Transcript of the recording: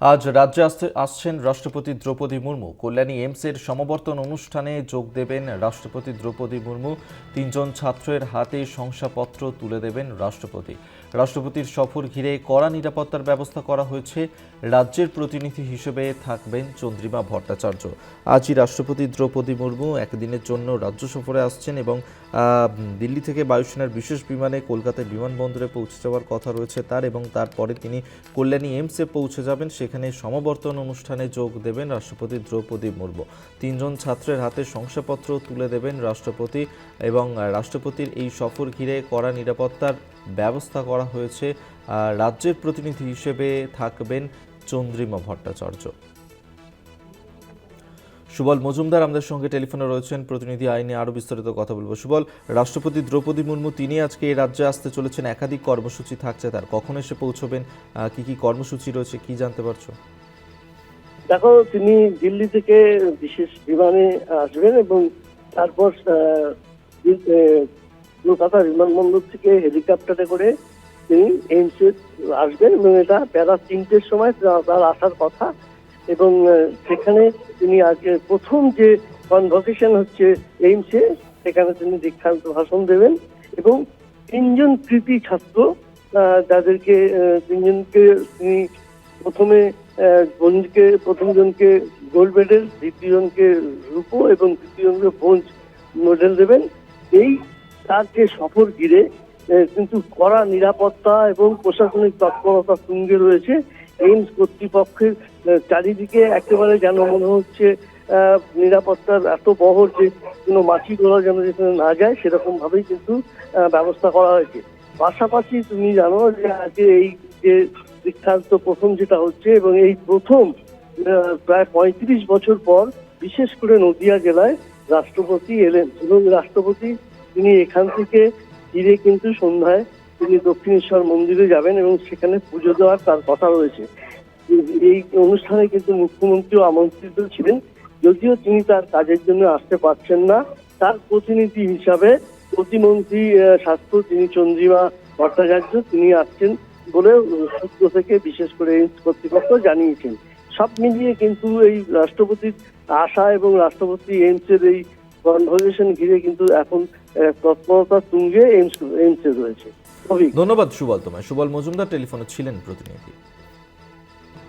আজ রাজ্যে আসতে আসছেন রাষ্ট্রপতি দ্রৌপদী মুর্মু। কল্যাণী এইমসের সমাবর্তন অনুষ্ঠানে যোগ দেবেন রাষ্ট্রপতি দ্রৌপদী মুর্মু। তিনজন ছাত্রের হাতে শংসাপত্র তুলে দেবেন রাষ্ট্রপতি। রাষ্ট্রপতির সফর ঘিরে কড়া নিরাপত্তার ব্যবস্থা করা হয়েছে। রাজ্যের প্রতিনিধি হিসেবে থাকবেন চন্দ্রিমা ভট্টাচার্য। আজই রাষ্ট্রপতি দ্রৌপদী মুর্মু একদিনের জন্য রাজ্য সফরে আসছেন এবং দিল্লি থেকে বায়ুসেনার বিশেষ বিমানে কলকাতায় বিমানবন্দরে পৌঁছে যাওয়ার কথা রয়েছে তার এবং তারপরে তিনি কল্যাণী এমসে পৌঁছে যাবেন। সেখানে সমাবর্তন অনুষ্ঠানে যোগ দেবেন রাষ্ট্রপতি দ্রৌপদী মুর্মু। তিনজন ছাত্রের হাতে শংসাপত্র তুলে দেবেন রাষ্ট্রপতি এবং রাষ্ট্রপতির এই সফর ঘিরে কড়া নিরাপত্তার ব্যবস্থা করা হয়েছে। রাজ্যের প্রতিনিধি হিসেবে থাকবেন চন্দ্রিমা ভট্টাচার্য। সুবল মজুমদার আমাদের সঙ্গে টেলিফোনে রয়েছেন প্রতিনিধি আইনে আরও বিস্তারিত কথা বলব। সুবল, রাষ্ট্রপতি দ্রৌপদী মুর্মু, তিনি আজকে এই রাজ্যে আসতে চলেছেন। একাধিক কর্মসূচি থাকছে তার। কখন এসে পৌঁছবেন? কি কি কর্মসূচি রয়েছে? কি জানতে পারছ? দেখো, তিনি দিল্লি থেকে বিশেষ বিমানে আসবেন এবং তারপর কলকাতা বিমানবন্দর থেকে হেলিকপ্টারে করে তিনি এইমসে আসবেন এবং এটা বেলা তিনটের সময়, তার আসার কথা। এবং সেখানে তিনি আজকে প্রথম যে কনভোকেশন হচ্ছে এইমসে, সেখানে তিনি দীক্ষান্ত ভাষণ দেবেন এবং তিনজন কৃতি ছাত্র যাদেরকে তিনজনকে তিনি প্রথমে বঞ্জকে প্রথম জনকে গোল্ড মেডেল দ্বিতীয় জনকে রূপো এবং তৃতীয় জনকে ব্রোঞ্জ মেডেল দেবেন। এই তার যে সফর ঘিরে কিন্তু কড়া নিরাপত্তা এবং প্রশাসনিক তৎপরতা তুঙ্গে রয়েছে। এইমস কর্তৃপক্ষের চারিদিকে একেবারে যেন মনে হচ্ছে নিরাপত্তার এত বহর যে কোনো মাছি তোলা যেন যেখানে না যায় সেরকম ভাবেই কিন্তু ব্যবস্থা করা হয়েছে। পাশাপাশি তুমি জানো যে আজকে এই যে দীক্ষান্ত প্রথম যেটা হচ্ছে এবং এই প্রথম প্রায় পঁয়ত্রিশ বছর পর বিশেষ করে নদিয়া জেলায় রাষ্ট্রপতি এলেন। এবং রাষ্ট্রপতি তিনি এখান থেকে ফিরে কিন্তু সন্ধ্যায় তিনি দক্ষিণেশ্বর মন্দিরে যাবেন এবং সেখানে পুজো দেওয়ার তার কথা রয়েছে। এই অনুষ্ঠানে কিন্তু মুখ্যমন্ত্রীও আমন্ত্রিত ছিলেন। যদিও তিনি তার কাজের জন্য আসতে পারছেন না। তার প্রতিনিধি হিসাবে প্রতিমন্ত্রী স্বাস্থ্য, তিনি চন্দ্রিমা ভট্টাচার্য, তিনি আসছেন বলে সূত্র থেকে বিশেষ করে কর্তৃপক্ষ জানিয়েছেন। সব মিলিয়ে কিন্তু এই রাষ্ট্রপতির আশা এবং রাষ্ট্রপতি এইমসের এই কনভার্সেশন ঘিরে কিন্তু এখন তৎপরতা তুঙ্গে এইমস এইমসে রয়েছে। ধন্যবাদ সুবল তোমায়। সুবল মজুমদার টেলিফোনে ছিলেন প্রতিনিধি।